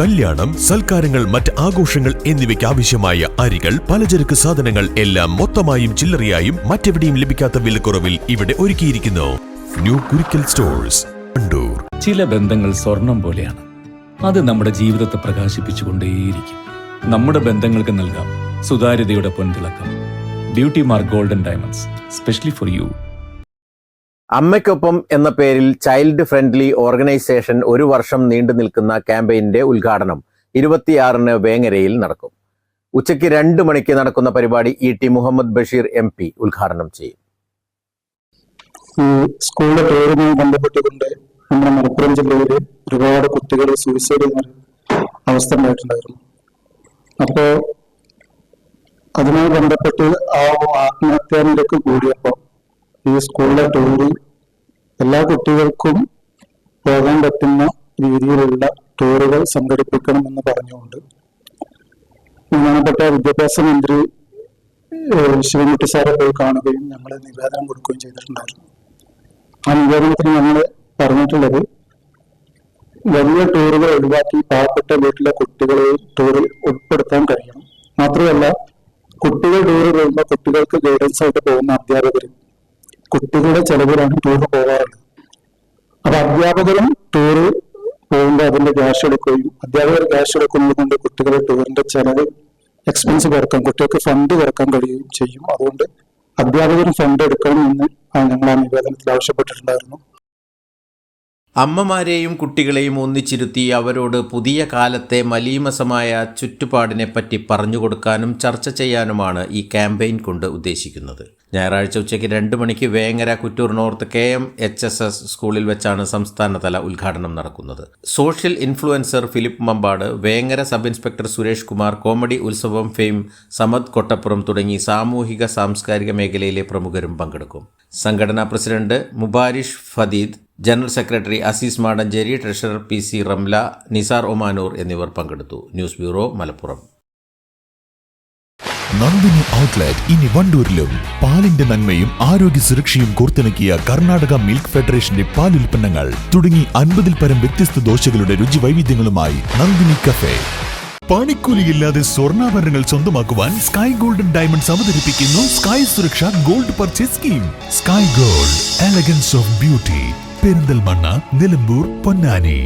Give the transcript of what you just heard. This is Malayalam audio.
കല്യാണം സൽക്കാരങ്ങൾ മറ്റ് ആഘോഷങ്ങൾ എന്നിവയ്ക്ക് ആവശ്യമായ അരികൾ പലചരക്ക് സാധനങ്ങൾ എല്ലാം മൊത്തമായും ചില്ലറയായും മറ്റെവിടെയും ലഭിക്കാത്ത വിലക്കുറവിൽ ഇവിടെ ഒരുക്കിയിരിക്കുന്നു. ന്യൂ കുരിക്കൽ സ്റ്റോഴ്സ് ചില ബന്ധങ്ങൾ സ്വർണം പോലെയാണ്. അത് നമ്മുടെ ജീവിതത്തെ പ്രകാശിപ്പിച്ചുകൊണ്ടേയിരിക്കും. നമ്മുടെ ബന്ധങ്ങൾക്ക് നൽകാം. സുതാര്യതയുടെ പൊൻതിളക്കം. Beauty mark golden diamonds specially for you അമ്മയ്ക്കൊപ്പം എന്ന പേരിൽ ചൈൽഡ് ഫ്രണ്ട്ലി ഓർഗനൈസേഷൻ ഒരു വർഷം നീണ്ടു നിൽക്കുന്ന ക്യാമ്പയിന്റെ ഉദ്ഘാടനം ഇരുപത്തിയാറിന് വേങ്ങരയിൽ നടക്കും. ഉച്ചയ്ക്ക് രണ്ട് മണിക്ക് നടക്കുന്ന പരിപാടി E T Muhammad Basheer M P ഉദ്ഘാടനം ചെയ്യും. സ്കൂളിലെ പേരുമായി ബന്ധപ്പെട്ടുകൊണ്ട് നമ്മുടെ മലപ്പുറം ജില്ലയിൽ ഒരുപാട് കുട്ടികൾ സൂയിസൈഡ് അവസ്ഥ ഉണ്ടായിട്ടുണ്ടായിരുന്നു. അപ്പോ അതുമായി ബന്ധപ്പെട്ട് ആ ആത്മഹത്യാ നിരക്ക് കൂടിയപ്പോൾ ഈ സ്കൂളിലെ ടൂറിൽ എല്ലാ കുട്ടികൾക്കും പോകാൻ പറ്റുന്ന രീതിയിലുള്ള ടൂറുകൾ സംഘടിപ്പിക്കണമെന്ന് പറഞ്ഞുകൊണ്ട് ബഹുമാനപ്പെട്ട വിദ്യാഭ്യാസ മന്ത്രി ശിവൻകുട്ടി സാറെ പോയി കാണുകയും ഞങ്ങൾ നിവേദനം കൊടുക്കുകയും ചെയ്തിട്ടുണ്ടായിരുന്നു. ആ നിവേദനത്തിൽ ഞങ്ങൾ പറഞ്ഞിട്ടുള്ളത് വലിയ ടൂറുകൾ ഒഴിവാക്കി പാവപ്പെട്ട വീട്ടിലെ കുട്ടികളെ ടൂറിൽ ഉൾപ്പെടുത്താൻ കഴിയണം. മാത്രമല്ല കുട്ടികൾ ടൂർ പോകുമ്പോൾ കുട്ടികൾക്ക് ഗൈഡൻസ് ആയിട്ട് പോകുന്ന അധ്യാപകർ കുട്ടികളുടെ ചെലവിലാണ് ടൂർ പോകാറുള്ളത് അപ്പൊ അധ്യാപകരും ടൂർ പോകുമ്പോൾ അതിന്റെ ക്യാഷ് എടുക്കുകയും അധ്യാപകർ ക്യാഷ് എടുക്കുന്നത് കൊണ്ട് കുട്ടികളുടെ ടൂറിന്റെ ചെലവ് എക്സ്പെൻസ് കുറയ്ക്കാൻ കുട്ടികൾക്ക് ഫണ്ട് കുറയ്ക്കാൻ കഴിയുകയും ചെയ്യും. അതുകൊണ്ട് അധ്യാപകരും ഫണ്ട് എടുക്കണം എന്ന് ഞങ്ങൾ ആ നിവേദനത്തിൽ ആവശ്യപ്പെട്ടിട്ടുണ്ടായിരുന്നു. അമ്മമാരെയും കുട്ടികളെയും ഒന്നിച്ചിരുത്തി അവരോട് പുതിയ കാലത്തെ മലീമസമായ ചുറ്റുപാടിനെപ്പറ്റി പറഞ്ഞു കൊടുക്കാനും ചർച്ച ചെയ്യാനുമാണ് ഈ ക്യാമ്പയിൻ കൊണ്ട് ഉദ്ദേശിക്കുന്നത്. ഞായറാഴ്ച ഉച്ചയ്ക്ക് രണ്ട് മണിക്ക് Vengara Kuttur north K M H S S സ്കൂളിൽ വെച്ചാണ് സംസ്ഥാനതല ഉദ്ഘാടനം നടക്കുന്നത്. Social influencer Philip Mampad Vengara sub inspector Suresh Kumar comedy Utsavam fame Samad Kottappuram തുടങ്ങി സാമൂഹിക സാംസ്കാരിക മേഖലയിലെ പ്രമുഖരും പങ്കെടുക്കും. സംഘടനാ president Mubarish Fadeed general secretary Azeez Madancheri treasurer P C Ramla Nisar Omanoor എന്നിവർ പങ്കെടുത്തു. News bureau Malappuram. Nandini outlet ഇനി വണ്ടൂരിലും. പാലിന്റെ നന്മയും ആരോഗ്യ സുരക്ഷയും കോർത്തിണക്കിയ കർണാടക മിൽക്ക് ഫെഡറേഷന്റെ പാൽ ഉൽപ്പന്നങ്ങൾ തുടങ്ങി അൻപതിൽ പരം വ്യത്യസ്ത ദോശകളുടെ രുചി വൈവിധ്യങ്ങളുമായി നന്ദിനി കഫേ. പണിക്കൂലിയില്ലാതെ സ്വർണാഭരണങ്ങൾ സ്വന്തമാക്കുവാൻ സ്കൈ ഗോൾഡൻ ഡയമണ്ട്സ് അവതരിപ്പിക്കുന്നു sky Suraksha gold purchase scheme. Sky gold elegance of beauty. Perinthalmanna Nilambur Ponnani.